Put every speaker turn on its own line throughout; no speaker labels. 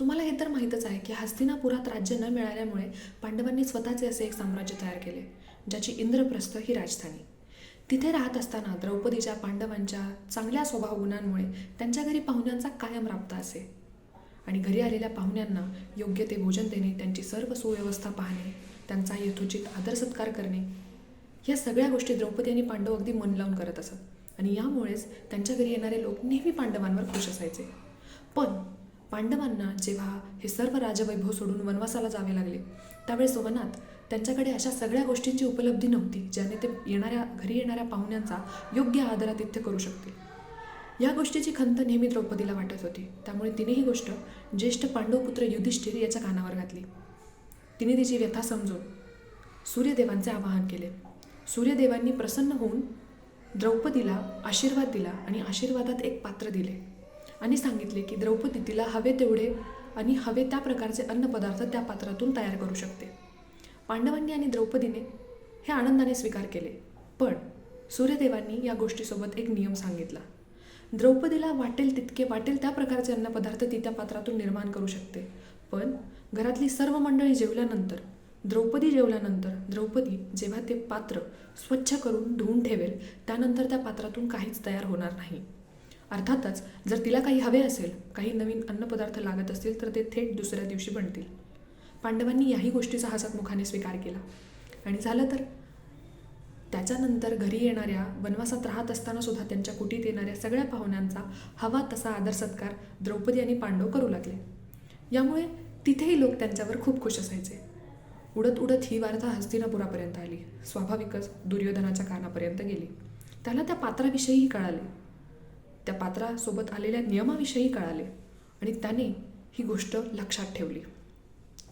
तुम्हाला हे तर माहीतच आहे की हस्तिनापुरात राज्य न मिळाल्यामुळे पांडवांनी स्वतःचे असे एक साम्राज्य तयार केले ज्याची इंद्रप्रस्थ ही राजधानी. तिथे राहत असताना द्रौपदीच्या पांडवांच्या चांगल्या स्वभाव गुणांमुळे त्यांच्या घरी पाहुण्यांचा कायम राबता असे. आणि घरी आलेल्या पाहुण्यांना योग्य ते भोजन देणे त्यांची सर्व सुव्यवस्था पाहणे त्यांचा यथोचित आदर सत्कार करणे या सगळ्या गोष्टी द्रौपदी आणि पांडव अगदी मन लावून करत असत. आणि यामुळेच त्यांच्या घरी येणारे लोक नेहमी पांडवांवर खुश असायचे. पण पांडवांना जेव्हा हे सर्व राजवैभव सोडून वनवासाला जावे लागले त्यावेळेस वनात त्यांच्याकडे अशा सगळ्या गोष्टींची उपलब्धी नव्हती ज्याने ते येणाऱ्या घरी येणाऱ्या पाहुण्यांचा योग्य आदरातिथ्य करू शकतील या गोष्टीची खंत नेहमी द्रौपदीला वाटत होती. त्यामुळे तिने ही गोष्ट ज्येष्ठ पांडवपुत्र युधिष्ठिर याच्या कानावर घातली. तिने तिची व्यथा समजून सूर्यदेवांचे आवाहन केले. सूर्यदेवांनी प्रसन्न होऊन द्रौपदीला आशीर्वाद दिला आणि आशीर्वादात एक पात्र दिले. आणि सांगितले की द्रौपदी तिला हवे तेवढे आणि हवे त्या प्रकारचे अन्नपदार्थ त्या पात्रातून तयार करू शकते. पांडवांनी आणि द्रौपदीने हे आनंदाने स्वीकार केले. पण सूर्यदेवांनी या गोष्टीसोबत एक नियम सांगितला. द्रौपदीला वाटेल तितके वाटेल त्या प्रकारचे अन्नपदार्थ ती त्या पात्रातून निर्माण करू शकते. पण घरातली सर्व मंडळी जेवल्यानंतर द्रौपदी जेवल्यानंतर द्रौपदी जेव्हा ते पात्र स्वच्छ करून धुवून ठेवेल त्यानंतर त्या पात्रातून काहीच तयार होणार नाही. अर्थातच जर तिला काही हवे असेल काही नवीन अन्नपदार्थ लागत असतील तर ते थेट दुसऱ्या दिवशी बनतील. पांडवांनी याही गोष्टीचा हसतमुखाने स्वीकार केला. आणि झालं तर? त्याच्यानंतर घरी येणाऱ्या वनवासात राहत असताना सुद्धा त्यांच्या कुटीत येणाऱ्या सगळ्या पाहुण्यांचा हवा तसा आदर सत्कार द्रौपदी आणि पांडव करू लागले. यामुळे तिथेही लोक त्यांच्यावर खूप खुश असायचे. उडत उडत ही वार्ता हस्तिनापुरापर्यंत आली. स्वाभाविकच दुर्योधनाच्या कानापर्यंत गेली. त्याला त्या पात्राविषयीही कळाले. त्या पात्रासोबत आलेल्या नियमाविषयी कळाले आणि त्याने ही गोष्ट लक्षात ठेवली.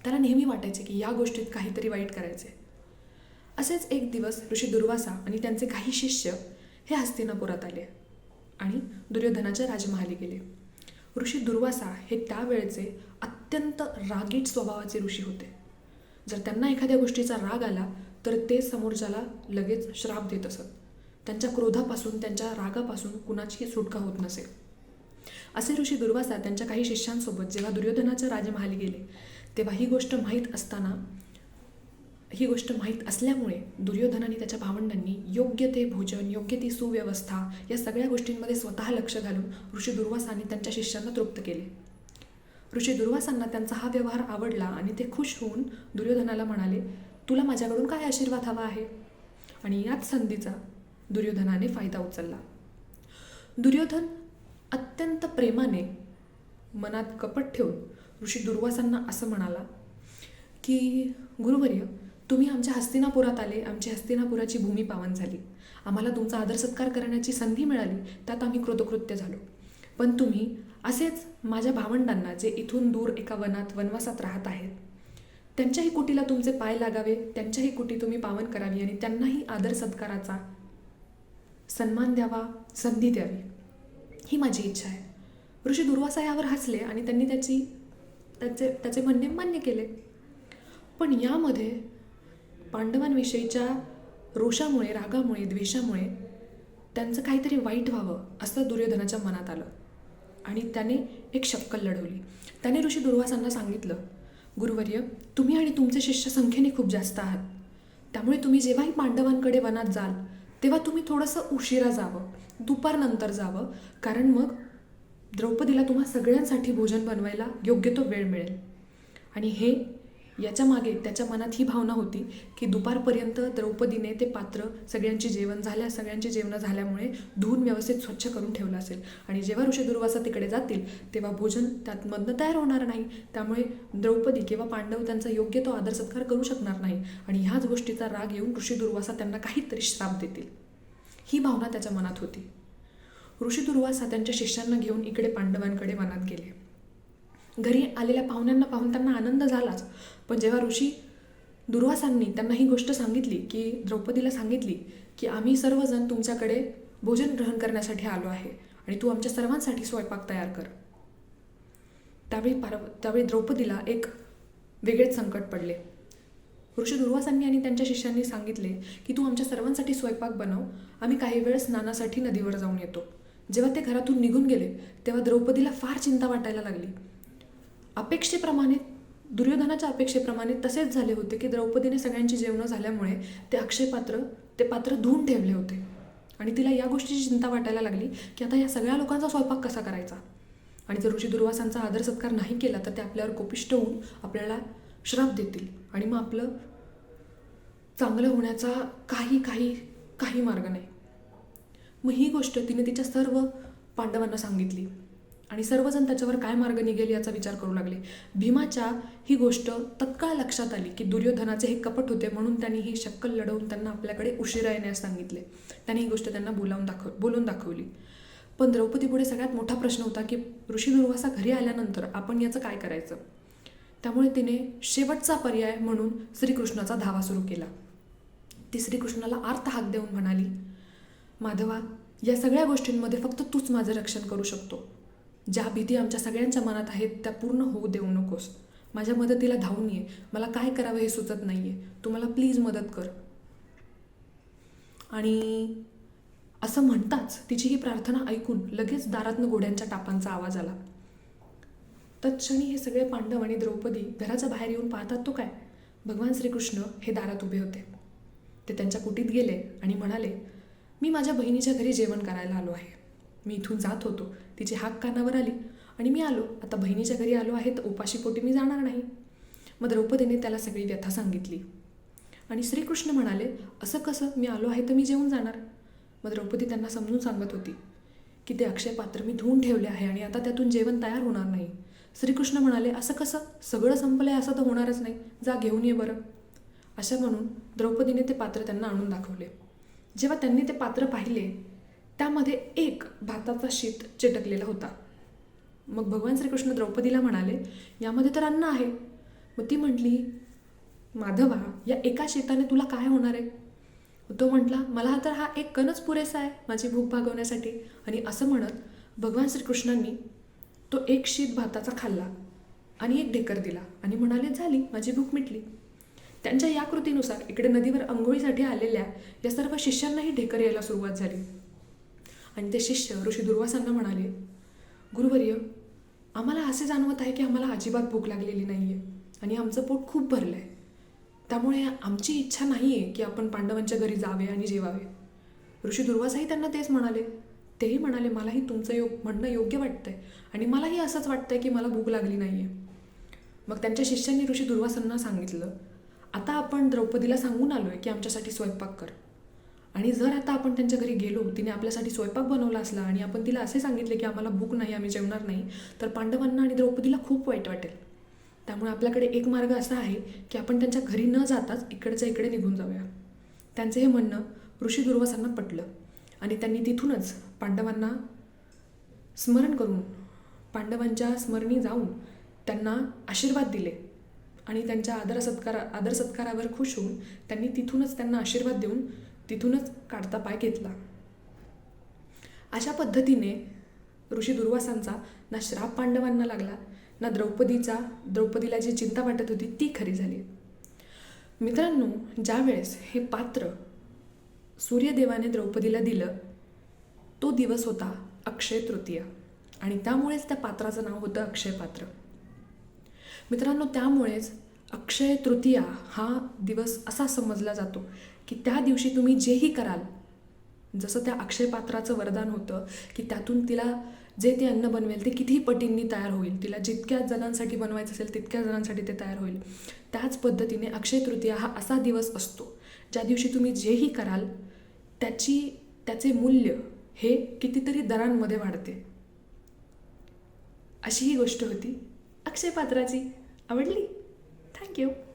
त्याला नेहमी वाटायचे की या गोष्टीत काहीतरी वाईट करायचे असेच एक दिवस ऋषी दुर्वासा आणि त्यांचे काही शिष्य हे हस्तिनापुरात आले आणि दुर्योधनाच्या राजमहाली गेले. ऋषी दुर्वासा हे त्यावेळेचे अत्यंत रागीट स्वभावाचे ऋषी होते. जर त्यांना एखाद्या गोष्टीचा राग आला तर ते समोरच्याला लगेच श्राप देत असत. त्यांच्या क्रोधापासून त्यांच्या रागापासून कुणाचीही सुटका होत नसे. असे ऋषी दुर्वासा त्यांच्या काही शिष्यांसोबत जेव्हा दुर्योधनाच्या राजमहाली गेले तेव्हा ही गोष्ट माहीत असताना ही गोष्ट माहीत असल्यामुळे दुर्योधनाने त्याच्या भावंडांनी योग्य ते भोजन योग्य ती सुव्यवस्था या सगळ्या गोष्टींमध्ये स्वतः लक्ष घालून ऋषी दुर्वासांनी त्यांच्या शिष्यांना तृप्त केले. ऋषी दुर्वासांना त्यांचा हा व्यवहार आवडला आणि ते खुश होऊन दुर्योधनाला म्हणाले तुला माझ्याकडून काय आशीर्वाद हवा आहे? आणि याच संधीचा दुर्योधनाने फायदा उचलला. दुर्योधन अत्यंत प्रेमाने मनात कपट ठेवून ऋषी दुर्वासांना असं म्हणाला की गुरुवर्य तुम्ही आमच्या हस्तिनापुरात आले. आमची हस्तिनापुराची भूमी पावन झाली. आम्हाला तुमचा आदर सत्कार करण्याची संधी मिळाली. त्यात आम्ही कृतकृत्य झालो. पण तुम्ही असेच माझ्या भावंडांना जे इथून दूर एका वनात वनवासात राहत आहेत त्यांच्याही कुटीला तुमचे पाय लागावे. त्यांच्याही कुटी तुम्ही पावन करावी आणि त्यांनाही आदर सत्काराचा सन्मान द्यावा संधी द्यावी. ही माझी इच्छा आहे. ऋषी दुर्वासा यावर हसले आणि त्यांनी त्याची त्याचे त्याचे म्हणणे मान्य केले. पण यामध्ये पांडवांविषयीच्या रोषामुळे रागामुळे द्वेषामुळे त्यांचं काहीतरी वाईट व्हावं असं दुर्योधनाच्या मनात आलं. आणि त्याने एक शक्कल लढवली. त्याने ऋषी दुर्वासांना सांगितलं गुरुवर्य तुम्ही आणि तुमचे शिष्य संख्येने खूप जास्त आहात. त्यामुळे तुम्ही जेव्हाही पांडवांकडे वनात जाल तेव्हा तुम्ही थोडंसं उशिरा जावं दुपारनंतर जावं कारण मग द्रौपदीला तुम्हा सगळ्यांसाठी भोजन बनवायला योग्य तो वेळ मिळेल. आणि हे याच्या मागे त्याच्या मनात ही भावना होती की दुपारपर्यंत द्रौपदीने ते पात्र सगळ्यांची जेवण झाल्या सगळ्यांची जेवणं झाल्यामुळे धुवून व्यवस्थित स्वच्छ करून ठेवलं असेल. आणि जेव्हा ऋषी दुर्वासा तिकडे जातील तेव्हा भोजन त्यात मदन तयार होणार नाही. त्यामुळे द्रौपदी किंवा पांडव त्यांचा योग्य तो आदर सत्कार करू शकणार नाही. आणि ह्याच गोष्टीचा राग येऊन ऋषी दुर्वासा त्यांना काहीतरी श्राप देतील. ही भावना त्याच्या मनात होती. ऋषी दुर्वासा त्यांच्या शिष्यांना घेऊन इकडे पांडवांकडे वनात गेले. घरी आलेल्या पाहुण्यांना पाहून त्यांना आनंद झालाच. पण जेव्हा ऋषी दुर्वासांनी त्यांना ही गोष्ट सांगितली की द्रौपदीला सांगितली की आम्ही सर्वजण तुमच्याकडे भोजन ग्रहण करण्यासाठी आलो आहे आणि तू आमच्या सर्वांसाठी स्वयंपाक तयार कर. त्यावेळी पार्व त्यावेळी द्रौपदीला एक वेगळेच संकट पडले. ऋषी दुर्वासांनी आणि त्यांच्या शिष्यांनी सांगितले की तू आमच्या सर्वांसाठी स्वयंपाक बनव आम्ही काही वेळ स्नानासाठी नदीवर जाऊन येतो. जेव्हा ते घरातून निघून गेले तेव्हा द्रौपदीला फार चिंता वाटायला लागली. अपेक्षेप्रमाणे दुर्योधनाच्या अपेक्षेप्रमाणे तसेच झाले होते की द्रौपदीने सगळ्यांची जेवणं झाल्यामुळे ते अक्षय पात्र ते पात्र धुवून ठेवले होते. आणि तिला या गोष्टीची चिंता वाटायला लागली की आता या सगळ्या लोकांचा स्वयंपाक कसा करायचा? आणि जर ऋषी दुर्वासांचा आदर सत्कार नाही केला तर ते आपल्यावर कोपिष्ट होऊन आपल्याला श्राप देतील. आणि मग आपलं चांगलं होण्याचा काही काही काही मार्ग नाही. मग ही गोष्ट तिने तिच्या सर्व पांडवांना सांगितली. आणि सर्वजण त्याच्यावर काय मार्ग निघेल याचा विचार करू लागले. भीमाच्या ही गोष्ट तत्काळ लक्षात आली की दुर्योधनाचे हे कपट होते म्हणून त्यांनी ही शक्कल लढवून त्यांना आपल्याकडे उशिरा येण्यास सांगितले. त्यांनी ही गोष्ट त्यांना बोलावून दाखव बोलून दाखवली. पण द्रौपदीपुढे सगळ्यात मोठा प्रश्न होता की ऋषी दुर्वासा घरी आल्यानंतर आपण याचं काय करायचं? त्यामुळे तिने शेवटचा पर्याय म्हणून श्रीकृष्णाचा धावा सुरू केला. ती श्रीकृष्णाला आर्त हाक देऊन म्हणाली माधवा या सगळ्या गोष्टींमध्ये फक्त तूच माझं रक्षण करू शकतो. ज्या भीती आमच्या सगळ्यांच्या मनात आहेत त्या पूर्ण होऊ देऊ नकोस. माझ्या मदतीला धावून ये. मला काय करावं हे सुचत नाही आहे तू मला प्लीज मदत कर. आणि असं म्हणताच तिची ही प्रार्थना ऐकून लगेच दारातनं घोड्यांच्या टापांचा आवाज आला. तत्क्षणी हे सगळे पांडव आणि द्रौपदी घराच्या बाहेर येऊन पाहतात तो काय? भगवान श्रीकृष्ण हे दारात उभे होते. ते त्यांच्या कुटीत गेले आणि म्हणाले मी माझ्या बहिणीच्या घरी जेवण करायला आलो आहे. मी इथून जात होतो. तिची हाक कानावर आली. आणि मी आलो. आता बहिणीच्या घरी आलो आहे तर उपाशीपोटी मी जाणार नाही. मग द्रौपदीने त्याला सगळी व्यथा सांगितली. आणि श्रीकृष्ण म्हणाले असं कसं? मी आलो आहे तर मी जेवून जाणार. मग द्रौपदी त्यांना समजून सांगत होती की ते अक्षय पात्र मी धुवून ठेवले आहे आणि आता त्यातून जेवण तयार होणार नाही. श्रीकृष्ण म्हणाले असं कसं? सगळं संपलं आहे असं तर होणारच नाही. जा घेऊन ये बरं. अशा म्हणून द्रौपदीने ते पात्र त्यांना आणून दाखवले. जेव्हा त्यांनी ते पात्र पाहिले त्यामध्ये एक भाताचा शीत चिटकलेला होता. मग भगवान श्रीकृष्ण द्रौपदीला म्हणाले यामध्ये तर अन्न आहे. मग ती म्हटली माधवा या एका शेताने तुला काय होणार आहे? तो म्हटला मला तर हा एक कणच पुरेसा आहे माझी भूक भागवण्यासाठी. आणि असं म्हणत भगवान श्रीकृष्णांनी तो एक शीत भाताचा खाल्ला आणि एक ढेकर दिला आणि म्हणाले झाली माझी भूक मिटली. त्यांच्या या कृतीनुसार इकडे नदीवर अंघोळीसाठी आलेल्या या सर्व शिष्यांनाही ढेकर यायला सुरुवात झाली. आणि ते शिष्य ऋषी दुर्वासांना म्हणाले गुरुवर्य आम्हाला असे जाणवत आहे की आम्हाला अजिबात भूक लागलेली नाही आहे आणि आमचं पोट खूप भरलं आहे त्यामुळे आमची इच्छा नाही आहे की आपण पांडवांच्या घरी जावे आणि जेवावे. ऋषी दुर्वासाही त्यांना तेच म्हणाले. तेही म्हणाले मलाही तुमचं योग म्हणणं योग्य वाटतंय आणि मलाही असंच वाटतंय की मला भूक लागली नाही आहे मग त्यांच्या शिष्यांनी ऋषी दुर्वासांना सांगितलं आता आपण द्रौपदीला सांगून आलो आहे की आमच्यासाठी स्वयंपाक कर. आणि जर आता आपण त्यांच्या घरी गेलो तिने आपल्यासाठी स्वयंपाक बनवला असला आणि आपण तिला असे सांगितले की आम्हाला भूक नाही आम्ही जेवणार नाही तर पांडवांना आणि द्रौपदीला खूप वाईट वाटेल. त्यामुळे आपल्याकडे एक मार्ग असा आहे की आपण त्यांच्या घरी न जाताच इकडच्या इकडे निघून जाऊया. त्यांचं हे म्हणणं ऋषी दुर्वासांना पटलं आणि त्यांनी तिथूनच पांडवांना स्मरण करून पांडवांच्या स्मरणी जाऊन त्यांना आशीर्वाद दिले आणि त्यांच्या आदर सत्कारा आदर सत्कारावर खुश होऊन त्यांनी तिथूनच त्यांना आशीर्वाद देऊन तिथूनच काढता पाय घेतला. अशा पद्धतीने ऋषी दुर्वासांचा ना श्राप पांडवांना लागला ना द्रौपदीचा द्रौपदीला जी चिंता वाटत होती ती खरी झाली. मित्रांनो ज्यावेळेस हे पात्र सूर्यदेवाने द्रौपदीला दिलं तो दिवस होता अक्षय तृतीया. आणि त्यामुळेच त्या पात्राचं नाव होतं अक्षय पात्र. मित्रांनो त्यामुळेच अक्षय तृतीया हा दिवस असा समजला जातो की त्या दिवशी तुम्ही जेही कराल जसं त्या अक्षय पात्राचं वरदान होतं की त्यातून तिला जे ते अन्न बनवेल ते किती पटींनी तयार होईल तिला जितक्या जणांसाठी बनवायचं असेल तितक्या जणांसाठी ते तयार होईल. त्याच पद्धतीने अक्षय तृतीया हा असा दिवस असतो ज्या दिवशी तुम्ही जेही कराल त्याची त्याचे मूल्य हे कितीतरी दरांमध्ये वाढते. अशी ही गोष्ट होती अक्षय पात्राची. आवडली? Thank you.